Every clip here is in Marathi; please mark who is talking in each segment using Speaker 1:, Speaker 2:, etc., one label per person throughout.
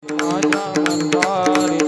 Speaker 1: I Allah Allah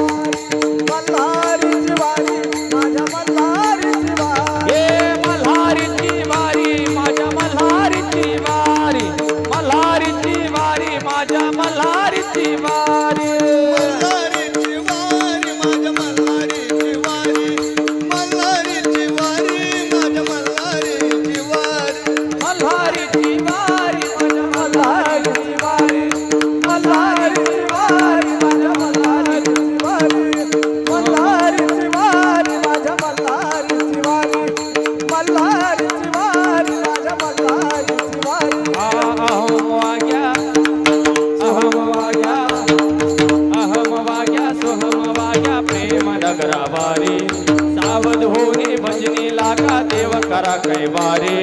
Speaker 1: वचनी लागा देव करा कै बारे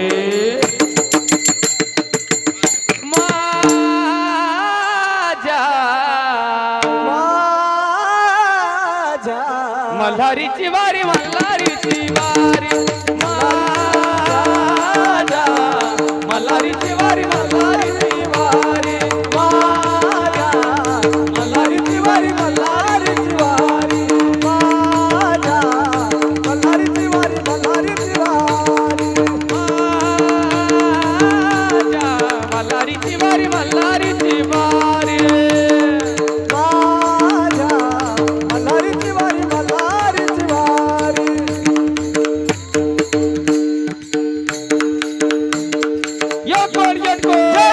Speaker 2: माझ्या
Speaker 1: मल्हारीची वारी मल्हारीची वारी. माझ्या வல்லாரிச்சி மாறி வல்லாரிச்சி மாறி Let's go!